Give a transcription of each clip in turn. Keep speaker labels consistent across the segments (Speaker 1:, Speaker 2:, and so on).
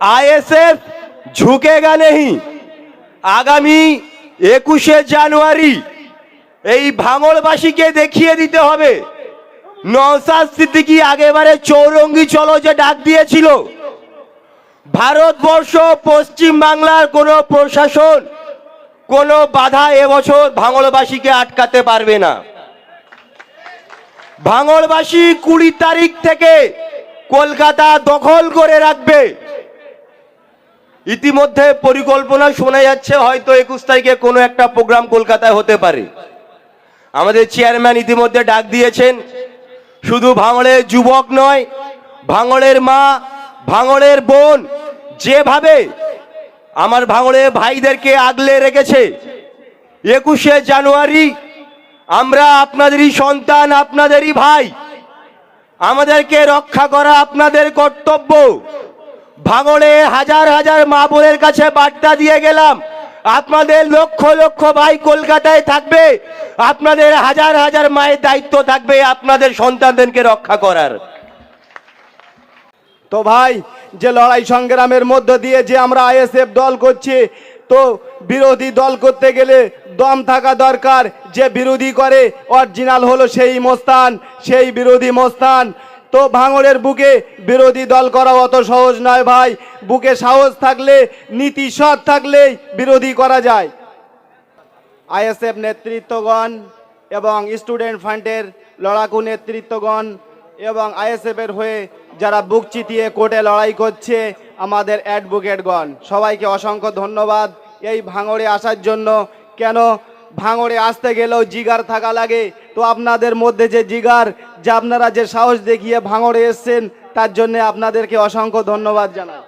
Speaker 1: ISF ঝুঁকেগা নেই আগামী একুশে জানুয়ারি এই ভাঙড়বাসীকে দেখিয়ে দিতে হবে। নওসাদ সিদ্দিকি আগেবারে চৌরঙ্গি চলো যে ডাক দিয়েছিল। ভারতবর্ষ, পশ্চিম বাংলার কোনো প্রশাসন কোনো বাধা এবছর ভাঙড়বাসীকে আটকাতে পারবে না। ভাঙড়বাসী কুড়ি তারিখ থেকে কলকাতা দখল করে রাখবে। ইতিমধ্যে পরিকল্পনা শোনা যাচ্ছে, হয়তো একুশ তারিখে কোনো একটা প্রোগ্রাম কলকাতায় হতে পারে। আমাদের চেয়ারম্যান ইতিমধ্যে ডাক দিয়েছেন, শুধু ভাঙড়ের যুবক নয়, ভাঙড়ের মা, ভাঙড়ের বোন, যেভাবে আমার ভাঙড়ে ভাইদেরকে আগলে রেখেছে, একুশে জানুয়ারি আমরা আপনাদেরই সন্তান, আপনাদেরই ভাই, আমাদেরকে রক্ষা করা আপনাদের কর্তব্য। ভাঙড়ে হাজার হাজার মা বোনের কাছে বার্তা দিয়ে গেলাম। আপনাদের লক্ষ লক্ষ ভাই কলকাতায় থাকবে। আপনাদের হাজার হাজার মায়ের দায়িত্ব থাকবে আপনাদের সন্তানদেরকে রক্ষা করার।
Speaker 2: তো ভাই, যে লড়াই সংগ্রামের মধ্য দিয়ে যে আমরা আইএসএফ দল করছি, তো বিরোধী দল করতে গেলে দম থাকা দরকার। যে বিরোধী করে, অরিজিনাল হলো সেই মোস্তান, সেই বিরোধী মোস্তান। তো ভাঙড়ের বুকে বিরোধী দল করা অত সহজ নয় ভাই। বুকে সাহস থাকলে, নীতি সৎ থাকলেই বিরোধী করা যায়। আইএসএফ নেতৃত্বগণ এবং স্টুডেন্ট ফান্ডের লড়াকু নেতৃত্বগণ এবং আইএসএফের হয়ে যারা বুক চিতিয়ে কোর্টে লড়াই করছে, আমাদের অ্যাডভোকেটগণ, সবাইকে অসংখ্য ধন্যবাদ। এই ভাঙড়ে আসার জন্য কেন ভাঙড়ে আসতে গেলেও জিগার থাকা লাগে? তো আপনাদের মধ্যে যে জিগার, যে আপনারা যে সাহস দেখিয়ে ভাঙড়ে এসছেন, তার জন্য আপনাদেরকে অসংখ্য ধন্যবাদ জানাই।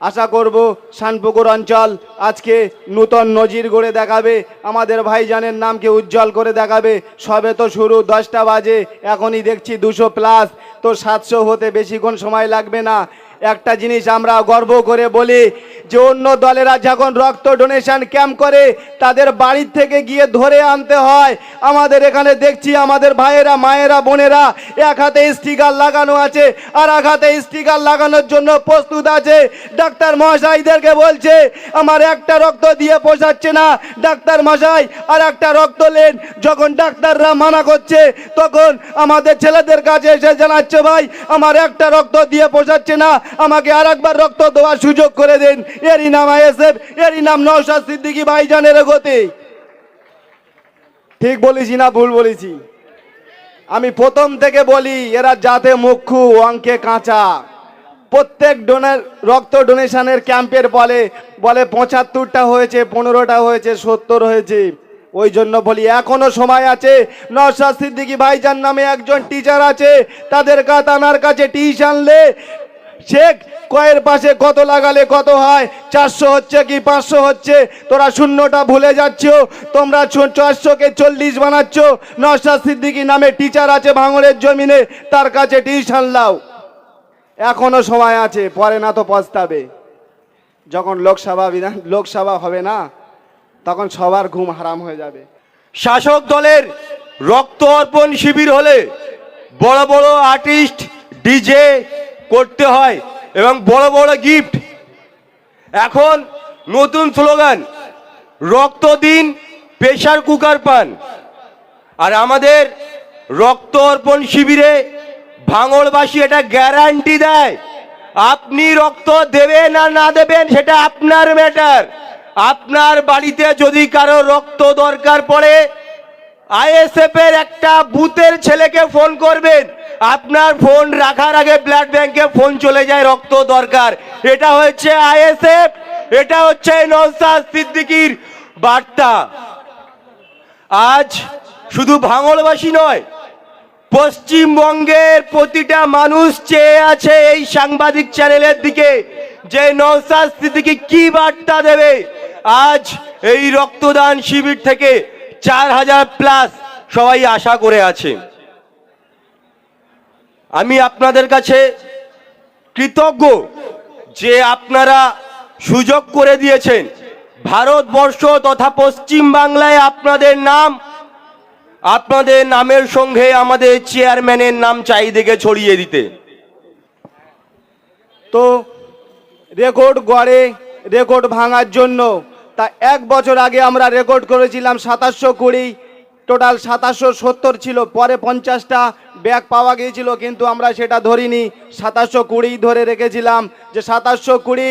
Speaker 2: আশা করব শানপুকুর অঞ্চল আজকে নূতন নজির গড়ে দেখাবে, আমাদের ভাইজানের নামকে উজ্জ্বল করে দেখাবে। সবে তো শুরু, দশটা বাজে, এখনই দেখছি দুশো প্লাস তো সাতশো হতে বেশিক্ষণ সময় লাগবে না। একটা জিনিস আমরা গর্ব করে বলি যে অন্য দলেরা যখন রক্ত ডোনেশন ক্যাম্প করে, তাদের বাড়ির থেকে গিয়ে ধরে আনতে হয়। আমাদের এখানে দেখছি আমাদের ভাইয়েরা, মায়েরা, বোনেরা এক হাতে স্টিকার লাগানো আছে আর এক হাতে স্টিকার লাগানোর জন্য প্রস্তুত আছে। ডাক্তার মহাশয়দেরকে বলছে, আমার একটা রক্ত দিয়ে পোষাচ্ছে না। ডাক্তার মশাই আর একটা রক্ত লেন। যখন ডাক্তাররা মানা করছে, তখন আমাদের ছেলেদের কাছে এসে জানাচ্ছে, ভাই, আমার একটা রক্ত দিয়ে পোষাচ্ছে না। আমাকে আর একবার রক্ত দেওয়ার সুযোগ করে দেন। এরই নাম আইএসএফ, এরই নাম নৌসাদ সিদ্দিকী ভাইজানের গতি। ঠিক বলেছি না ভুল বলেছি? আমি প্রথম থেকে বলি, এরা যাতে মুখ্যু, অঙ্কে কাঁচা। প্রত্যেক ডোনার, রক্ত ডোনেশনের ক্যাম্পের বলে বলে পঁচাত্তরটা হয়েছে, পনেরোটা হয়েছে, সত্তর হয়েছে। ওই জন্য বলি, এখনও সময় আছে। নওশাদ সিদ্দিকী ভাইজান নামে একজন টিচার আছে। তাদের কা তানার কাছে টিউশন লে শেখ, কয়ের পাশে কত লাগালে কত হয়? চারশো হচ্ছে কি পাঁচশো হচ্ছে? তোরা শূন্যটা ভুলে যাচ্ছ। তোমরা চারশোকে চল্লিশ বানাচ্ছ। নওশাদ সিদ্দিকি নামে টিচার আছে ভাঙড়ের জমিনে। তার কাছে টিউশন লাও এখনও সময় আছে, পরে না তো পস্তাবে। যখন লোকসভা বিধান, লোকসভা হবে না, তখন সবার ঘুম হারাম হয়ে যাবে।
Speaker 1: শাসক দলের রক্ত অর্পণ শিবির হলে বড় বড় আর্টিস্ট ডিজে করতে হয় এবং বড় বড় গিফট এখন নতুন স্লোগান, রক্ত দিন প্রেশার কুকার পান। আর আমাদের রক্ত অর্পণ শিবিরে ভাঙড়বাসী এটা গ্যারান্টি দেয়। আপনি রক্ত দেবেন আর না দেবেন সেটা আপনার ম্যাটার আপনার বাড়িতে যদি কারও রক্ত দরকার পড়ে আইএসএফ এর একটা বুথের ছেলেকে ফোন করবেন। আপনার ফোন রাখার আগে ব্লাড ব্যাংকে ফোন চলে যায়, রক্ত দরকার। এটা হচ্ছে আইএসএফ, এটা হচ্ছে নৌসাদ সিদ্দিকির বার্তা। আজ শুধু ভাঙলবাসী নয়, পশ্চিমবঙ্গের প্রতিটা মানুষ চেয়ে আছে এই সাংবাদিক চ্যানেলের দিকে যে নৌসাদ সিদ্দিকি কি বার্তা দেবে। আজ এই রক্তদান শিবির থেকে চার হাজার প্লাস সবাই আশা করে আছে। আমি আপনাদের কাছে কৃতজ্ঞ যে আপনারা সুযোগ করে দিয়েছেন। ভারতবর্ষ তথা পশ্চিম বাংলায় আপনাদের নাম, আপনাদের নামের সঙ্গে আমাদের চেয়ারম্যানের নাম চারিদিকে ছড়িয়ে দিতে।
Speaker 2: তো রেকর্ড গড়ে, রেকর্ড ভাঙার জন্য তা এক বছর আগে আমরা রেকর্ড করেছিলাম সাতাশশো কুড়ি টোটাল সাতাশশো সত্তর ছিল, পরে পঞ্চাশটা ব্যাগ পাওয়া গিয়েছিল, কিন্তু আমরা সেটা ধরিনি। সাতাশশো কুড়ি ধরে রেখেছিলাম। যে সাতাশশো কুড়ি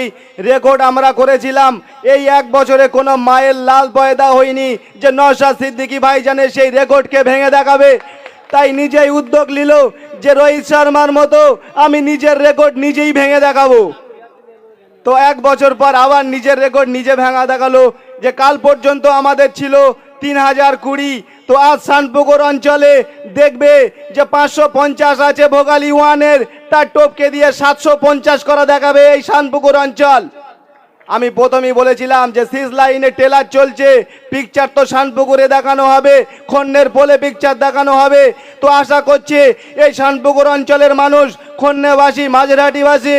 Speaker 2: রেকর্ড আমরা করেছিলাম, এই এক বছরে কোনো মায়ের লাল পয়দা হয়নি। যে নশা সিদ্দিকি ভাইজানে সেই রেকর্ডকে ভেঙে দেখাবে, তাই নিজেই উদ্যোগ নিল যে রোহিত শর্মার মতো আমি নিজের রেকর্ড নিজেই ভেঙে দেখাবো। তো এক বছর পর আবার নিজের রেকর্ড নিজে ভেঙা দেখাল, যে কাল পর্যন্ত আমাদের ছিল তিন হাজার কুড়ি তো আজ শানপুকুর অঞ্চলে দেখবে যে পাঁচশো পঞ্চাশ আছে ভোগালী ওয়ানের, তার টোপকে দিয়ে সাতশো পঞ্চাশ করা দেখাবে এই শানপুকুর অঞ্চল। আমি প্রথমেই বলেছিলাম যে সিজ লাইনে টেলার চলছে পিকচার তো শানপুকুরে দেখানো হবে, খন্নের পোলে পিকচার দেখানো হবে। তো আশা করছি এই শানপুকুর অঞ্চলের মানুষ, খন্নেবাসী, মাঝেরহাটিবাসী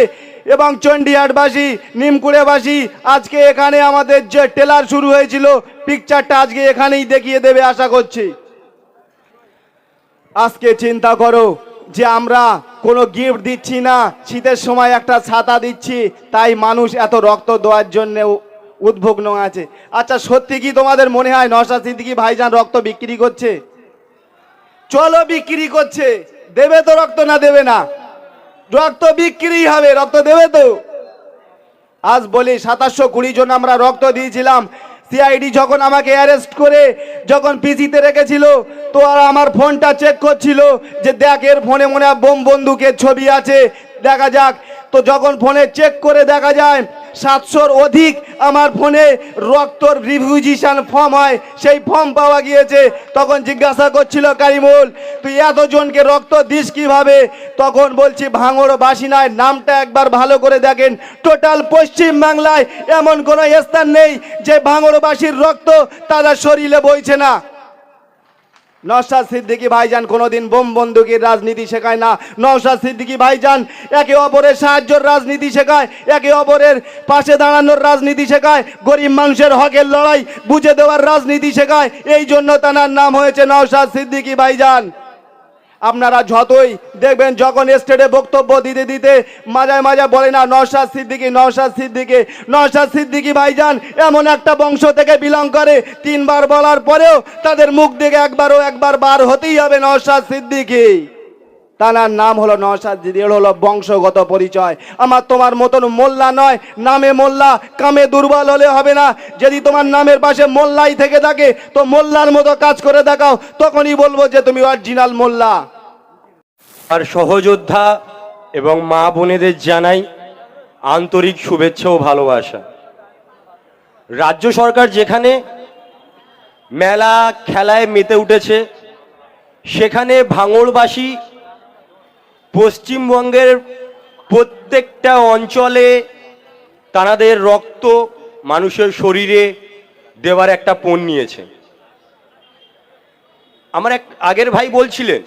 Speaker 2: এবং চণ্ডীহাটবাসী, নিমকুড়েবাসী, আজকে এখানে আমাদের যে টেলার শুরু হয়েছিল পিকচারটা আজকে এখানেই দেখিয়ে দেবে আশা করছি। আজকে চিন্তা করো যে আমরা কোনো গিফট দিচ্ছি না, শীতের সময় একটা ছাতা দিচ্ছি, তাই মানুষ এত রক্ত দেওয়ার জন্যে উদ্ভগ্ন আছে। আচ্ছা সত্যি কি তোমাদের মনে হয় নশা সিদ্দিকি ভাইজান রক্ত বিক্রি করছে? চলো বিক্রি করছে, দেবে তো রক্ত না দেবে না? রক্ত বিক্রি হবে, রক্ত দেবে তো? আজ বলি, সাতাশশো কুড়ি জন আমরা রক্ত দিয়েছিলাম। সিআইডি যখন আমাকে অ্যারেস্ট করে, যখন পিসিতে রেখেছিল, তো আর আমার ফোনটা চেক করছিল যে দেখ, এর ফোনে মনে হয় বোম বন্দুকের ছবি আছে, দেখা যাক। তো যখন ফোনে চেক করে দেখা যায় সাতশোর অধিক আমার ফোনে রক্তর রিভিউজিশন ফর্ম হয়, সেই ফর্ম পাওয়া গিয়েছে। তখন জিজ্ঞাসা করছিল, কারিমুল, তুই এতজনকে রক্ত দিস কীভাবে? তখন বলছি ভাঙড় বাসী নয় নামটা একবার ভালো করে দেখেন। টোটাল পশ্চিম বাংলায় এমন কোনো স্থান নেই যে ভাঙড়বাসীর রক্ত তারা শরীরে বইছে না। নওশাদ সিদ্দিকী ভাইজান কোনোদিন বোম বন্দুকের রাজনীতি শেখায় না। নওশাদ সিদ্দিকী ভাইজান একে অপরের সাহায্যর রাজনীতি শেখায়, একে অপরের পাশে দাঁড়ানোর রাজনীতি শেখায়, গরিব মানুষের হকের লড়াই বুঝে দেওয়ার রাজনীতি শেখায়। এই জন্য তার নাম হয়েছে নওশাদ সিদ্দিকী ভাইজান। আপনারা যতই দেখবেন যখন স্টেটে বক্তব্য দিতে দিতে মাঝায় মাঝায় বলে না, নওশাদ সিদ্দিকি নওশাদ সিদ্দিকি নওশাদ সিদ্দিকি ভাইজান এমন একটা বংশ থেকে বিলং করে, তিনবার বলার পরেও তাদের মুখ দিকে একবারও একবার বার হতেই হবে নওশাদ সিদ্দিকি। তার নাম হলো নওশাদ দিদি হলো বংশগত পরিচয়। আমার তোমার মতন মোল্লা নয়, নামে মোল্লা, কামে দুর্বল হলে হবে না। যদি তোমার নামের পাশে মোল্লাই থেকে থাকে, তো মোল্লার মতো কাজ করে দেখাও। তখনই বলব যে তুমি অরিজিনাল মোল্লা।
Speaker 1: আর সহযোদ্ধা এবং মা বোনেদের জানাই আন্তরিক শুভেচ্ছা ও ভালোবাসা। রাজ্য সরকার যেখানে মেলা খেলায় মেতে উঠেছে, সেখানে ভাঙড়বাসী পশ্চিমবঙ্গের প্রত্যেকটা অঞ্চলে তাদের রক্ত মানুষের শরীরে দেওয়ার একটা পণ নিয়েছে। আমার এক আগের ভাই বলছিলেন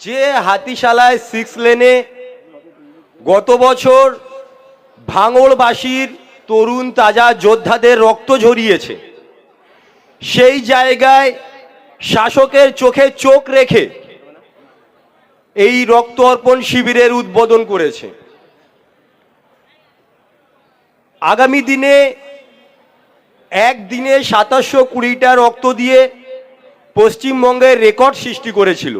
Speaker 1: যে হাতিশালায় সিক্স লেনে গত বছর ভাঙড়বাসীর তরুণ তাজা যোদ্ধাদের রক্ত ঝরিয়েছে। সেই জায়গায় শাসকের চোখে চোখ রেখে এই রক্ত অর্পণ শিবিরের উদ্বোধন করেছে। আগামী দিনে একদিনে সাতাশশো কুড়িটা রক্ত দিয়ে পশ্চিমবঙ্গের রেকর্ড সৃষ্টি করেছিল।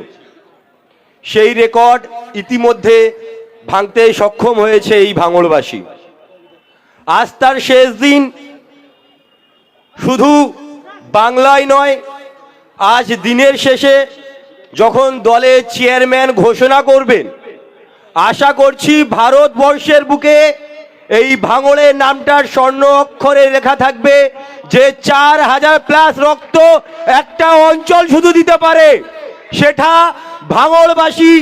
Speaker 1: সেই রেকর্ড ইতিমধ্যে ভাঙতে সক্ষম হয়েছে এই ভাঙড়বাসী। আজ তার শেষ দিন। শুধু বাংলায় নয়, আজ দিনের শেষে যখন দলের চেয়ারম্যান ঘোষণা করবেন, আশা করছি ভারতবর্ষের বুকে এই ভাঙড়ের নামটার স্বর্ণ অক্ষরে লেখা থাকবে যে চার হাজার প্লাস রক্ত একটা অঞ্চল শুধু দিতে পারে। সেটা ভাঙড়বাসী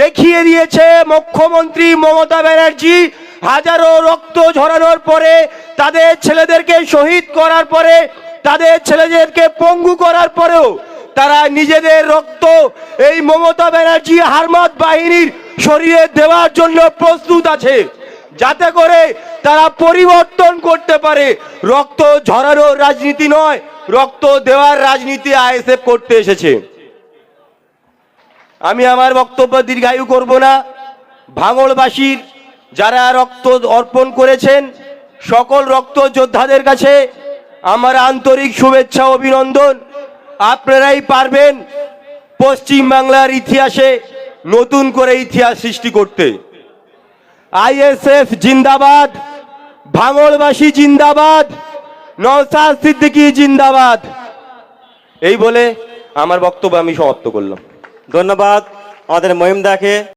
Speaker 1: দেখিয়ে দিয়েছে মুখ্যমন্ত্রী মমতা ব্যানার্জি। হাজারো রক্ত ঝরানোর পরে, তাদের ছেলেদেরকে শহীদ করার পরে, তাদের ছেলেদেরকে পঙ্গু করার পরেও তারা নিজেদের রক্ত এই মমতা ব্যানার্জি হারমাত বাহিনীর শরীরে দেওয়ার জন্য প্রস্তুত আছে। যাতে করে তারা পরিবর্তন করতে পারে। রক্ত ঝরানোর রাজনীতি নয়, রক্ত দেওয়ার রাজনীতি আইএসএফ করতে এসেছে। আমি আমার বক্তব্য দীর্ঘায়ু করব না। ভাঙড়বাসীর যারা রক্ত অর্পণ করেছেন, সকল রক্ত যোদ্ধাদের কাছে আমার আন্তরিক শুভেচ্ছা, অভিনন্দন। আপনারাই পারবেন পশ্চিম বাংলার ইতিহাসে নতুন করে ইতিহাস সৃষ্টি করতে। আইএসএফ জিন্দাবাদ, ভাঙড়বাসী জিন্দাবাদ নওসাদ সিদ্দিকী জিন্দাবাদ। এই বলে আমার বক্তব্য আমি সমাপ্ত করলাম।
Speaker 3: ধন্যবাদ। আমাদের মহিমদাকে